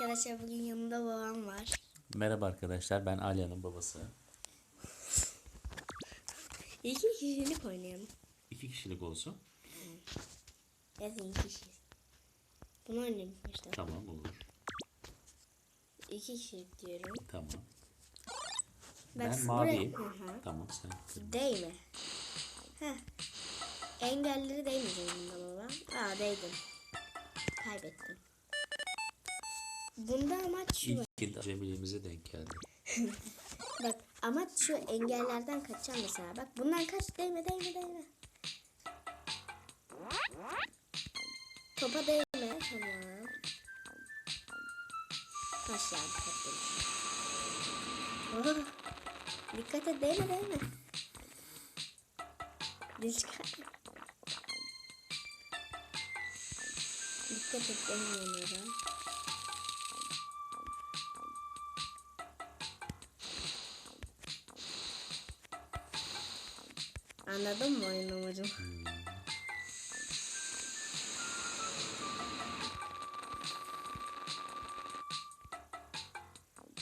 arkadaşlar bugün yanımda babam var. Merhaba arkadaşlar ben Alya'nın babası. İki kişilik oynayalım. İki kişilik olsun. Evet iki kişi. Bunu oynayalım işte. Tamam olur. İki kişilik diyorum. Tamam. Bak, ben maviyim. buraya-. Tamam sen. Değme. Heh. Engelleri değmeyeceğim baba. Aa değdim. Kaybettim. Bunda amaç şu. İlk kill acemiliğimize denk geldi. Bak amaç şu engellerden kaçacağım mesela. Bak bundan kaç değme değme değme. Topa değme. Tamam. Edin. Oh. Dikkat et değme değme. Dil çıkar. Dikkat et değmiyorum. Anladın mı oyun amacım?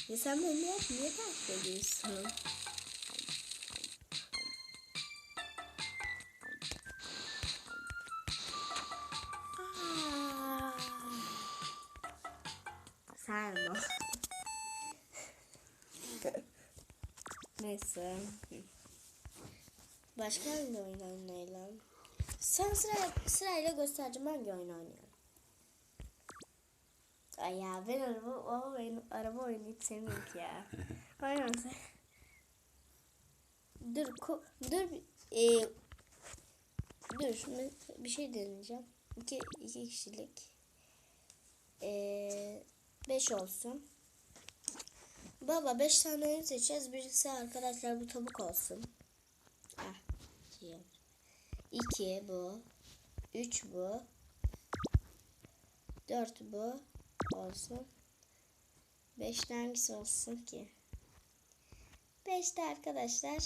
Ya sen beni niye, niye takip ediyorsun? Aa. Sen mi? Neyse. Başka hangi oyun oynayalım? Sen sıra, sırayla göstereceğim hangi oyun oynayalım. Ay ya ben araba, o oyun, araba oyunu hiç sevmiyorum ki ya. Aynen sen. Dur, ko, dur, e, dur şimdi bir şey deneyeceğim. İki, iki kişilik. E, beş olsun. Baba beş tane oyun seçeceğiz. Birisi arkadaşlar bu tavuk olsun. İki. İki bu. Üç bu. Dört bu olsun. Beş hangisi olsun ki? Beşte arkadaşlar.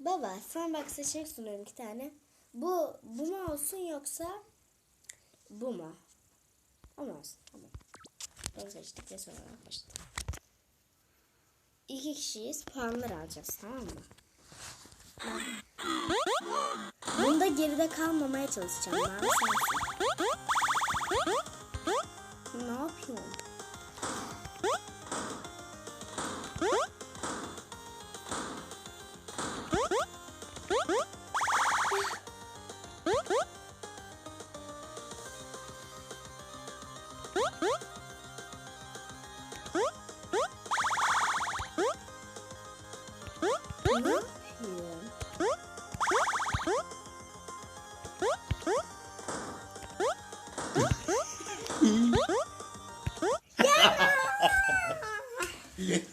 Baba sen bak seçenek sunuyorum iki tane. Bu, bu mu olsun yoksa bu mu? Ama olsun. Tamam. Bunu seçtik ve sonra başladık. İki kişiyiz. Puanlar alacağız tamam mı? Bunda geride kalmamaya çalışacağım. Ben. Ne yapıyorsun?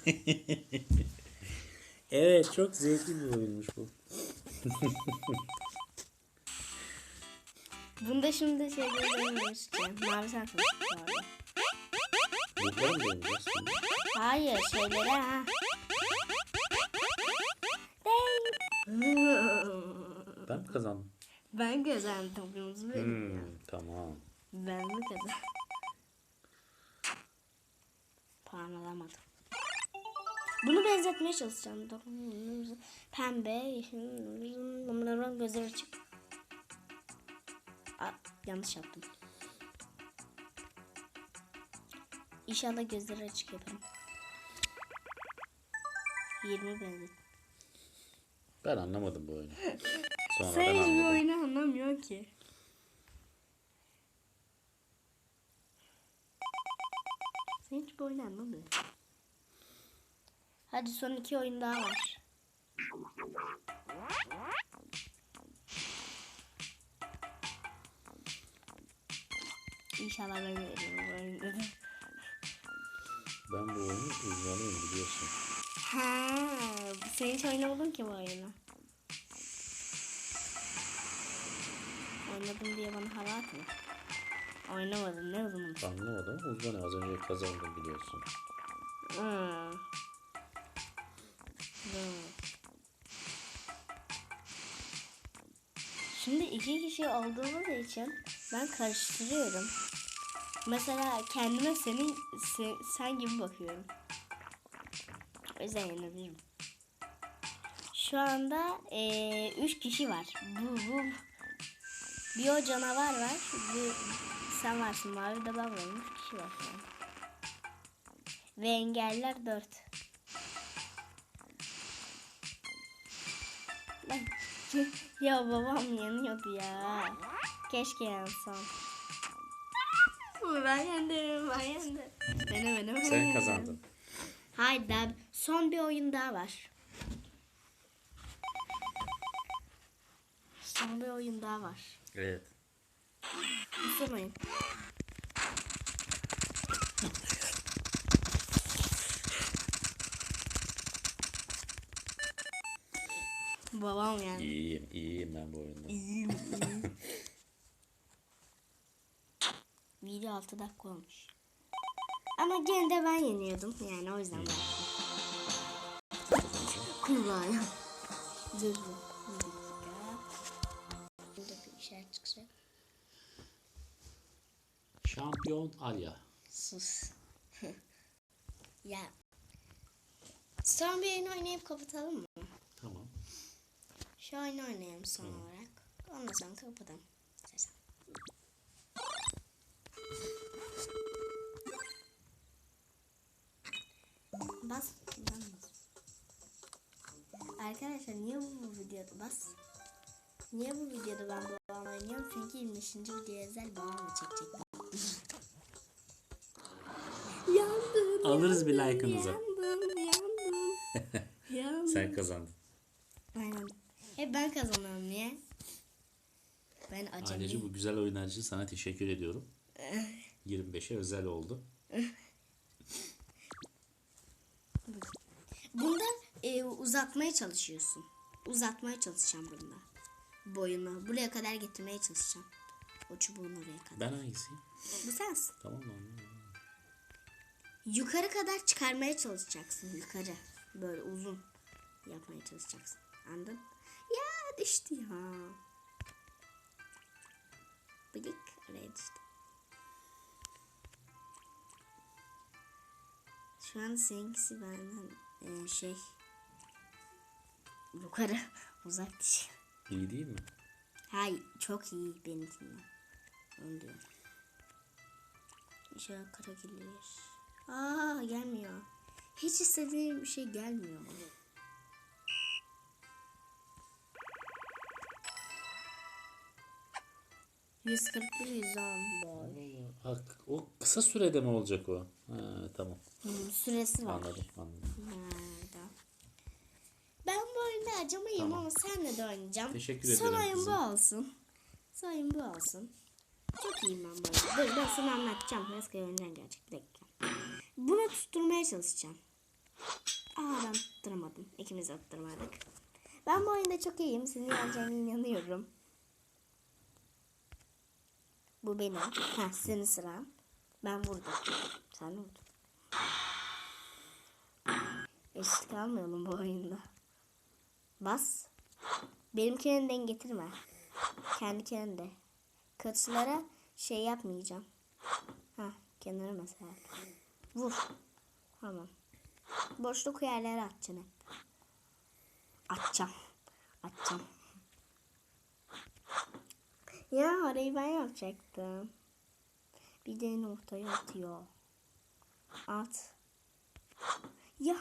Evet çok zevkli bir oyunmuş bu. Bunda şimdi şeyleri denemiştim. Mavi sensin bu arada. Bunları mı şimdi? Hayır şeylere ha. Ben mi kazandım? Ben kazandım. Kırmızı benim ya. Hmm, tamam. Ben mi kazandım? Puan alamadım. Bunu benzetmeye çalışacağım. Pembe, yeşil, bunların gözleri açık. Aa, yanlış yaptım. İnşallah gözleri açık yaparım. 20 benzet. Ben anlamadım bu oyunu. Sonradan Sen anladım. oyunu anlamıyor ki. Sen hiçbir oyunu anlamıyor. Hadi son iki oyun daha var. İnşallah ben veririm. Ben bu oyunu uzmanıyım biliyorsun. Ha, sen hiç oynamadın ki bu oyunu. Oynadım diye bana hava atma. Oynamadım ne zaman? Anlamadım ama uzmanı az önce kazandım biliyorsun. Hmm. Şimdi iki kişi olduğumuz için ben karıştırıyorum. Mesela kendime senin sen, sen gibi bakıyorum. O yüzden. Şu anda eee, üç kişi var. Bu, bu bir o canavar var. Bir sen varsın. Mavi de ben kişi var. Ve engeller dört. Ya babam yanıyordu ya. Keşke yansam. Ben yendim, ben yendim. Benim benim. Sen benim. kazandın. Haydi daha son bir oyun daha var. Son bir oyun daha var. Evet. Bu Babam yani. İyiyim, iyiyim ben bu oyunda. İyiyim, iyiyim. Video 6 dakika olmuş. Ama gene de ben yeniyordum. Yani o yüzden bıraktım. Kulağım. Dur dur. Bir dakika. Burada bir işaret çıkacak. Şampiyon Alya. Sus. ya. Son bir oyun oynayıp kapatalım mı? Şu oyunu oynayalım son olarak. Ondan sonra kapatalım. İstersen. Bas. Arkadaşlar niye bu, bu videoda bas? Niye bu videoda ben bu alanı oynuyorum? Çünkü 25. videoya özel bağımla çekecektim. yandım. Alırız bir yandım, like'ınızı. Yandım, yandım. yandım. Sen kazandın. Aynen. Hep ben kazanıyorum niye? Ben acemi. Aileci bu güzel oyunlar için sana teşekkür ediyorum. 25'e özel oldu. Bunda e, uzatmaya çalışıyorsun. Uzatmaya çalışacağım bunda. Boyunu. Buraya kadar getirmeye çalışacağım. O çubuğun oraya kadar. Ben hangisiyim? Bu sensin. Tamam mı? Yukarı kadar çıkarmaya çalışacaksın. Yukarı. Böyle uzun yapmaya çalışacaksın. Anladın? Ya düştü ya. Bıdık oraya düştü. Şu an seninkisi benden e, şey yukarı uzak düşüyor. İyi değil mi? Hayır çok iyi benimkinden. Onu diyorum. İnşallah kara gelir. Aa gelmiyor. Hiç istediğim bir şey gelmiyor. ...141 110 boy. Ha, o kısa sürede mi olacak o? Ha, tamam. Hmm, süresi var. Anladım, anladım. Nerede? Ben bu oyunda acımayım Tamam. ama senle de oynayacağım. Teşekkür Son ederim oyun kızım. bu olsun. Son oyun bu olsun. Çok iyiyim ben bu oyunda. Dur ben sana anlatacağım. Nasıl oyundan gelecek. Bir dakika. Bunu tutturmaya çalışacağım. Aa ben tutturamadım. İkimiz de tutturamadık. Ben bu oyunda çok iyiyim. Senin yeneceğine inanıyorum. Bu benim. Ha senin sıran. Ben vurdum. Sen vurdun. Eşit kalmayalım bu oyunda. Bas. Benimkini denk getirme. Kendi kendine. Kötülere şey yapmayacağım. Ha kenara mesela. Vur. Tamam. Boşluk yerlere atacaksın hep. Atacağım. Atacağım. Ya orayı ben yapacaktım. Bir de ortaya atıyor. At. Ya,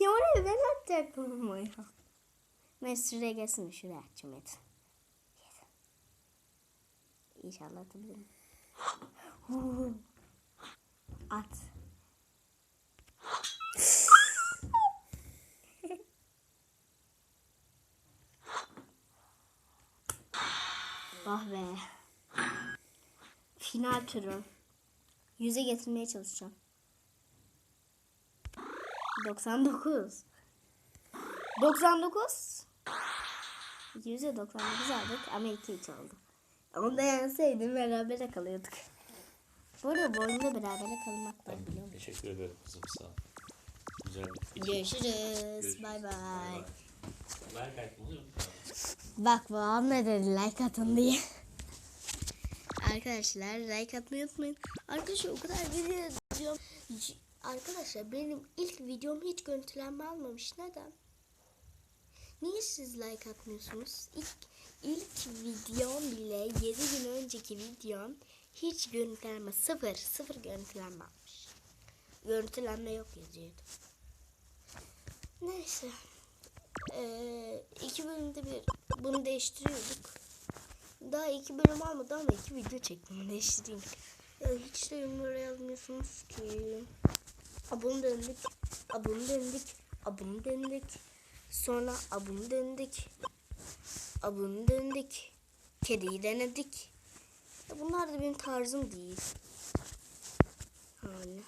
ya oraya ben atacaktım ama ya. Neyse şuraya gelsin şuraya atacağım hadi. İnşallah atabilirim. At. Ah be. Final turu. Yüze getirmeye çalışacağım. 99. 99. 100'e 99 aldık ama 2 3 oldu. Onu da yenseydim beraber kalıyorduk. Bu arada bu oyunda beraber kalmak var biliyor musun? Teşekkür ederim kızım sağ ol. Güzel bir Görüşürüz. Bay bay. Like atmayı unutma. Bak babam ne dedi like atın diye. Arkadaşlar like atmayı unutmayın. Arkadaşlar o kadar video izliyorum. C- Arkadaşlar benim ilk videom hiç görüntülenme almamış. Neden? Niye siz like atmıyorsunuz? İlk, ilk videom bile 7 gün önceki videom hiç görüntülenme sıfır sıfır görüntülenme almış. Görüntülenme yok yazıyordu. Neyse. Ee, iki bölümde bir bunu değiştiriyorduk. Daha iki bölüm almadı ama iki video çektim. Değiştireyim. Ya hiç de yorumlara yazmıyorsunuz ki. Abone döndük. Abone döndük. Abone döndük. Sonra abone döndük. Abone döndük. Kediyi denedik. Ya bunlar da benim tarzım değil. Yani.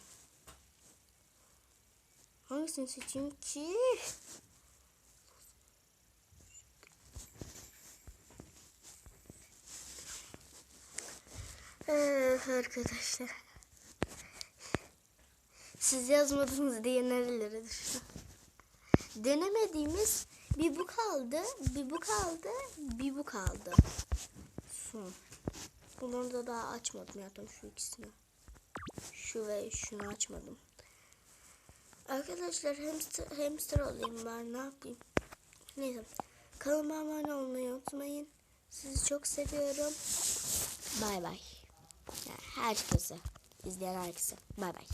Hangisini seçeyim ki? Eh, arkadaşlar. Siz yazmadınız diye nerelere düştü. Denemediğimiz bir bu kaldı, bir bu kaldı, bir bu kaldı. Son. Bunları da daha açmadım ya tam şu ikisini. Şu ve şunu açmadım. Arkadaşlar hamster, hamster olayım ben ne yapayım. Neyse. Kanalıma abone olmayı unutmayın. Sizi çok seviyorum. Bay bay. Yani herkese. izleyen herkese. Bay bay.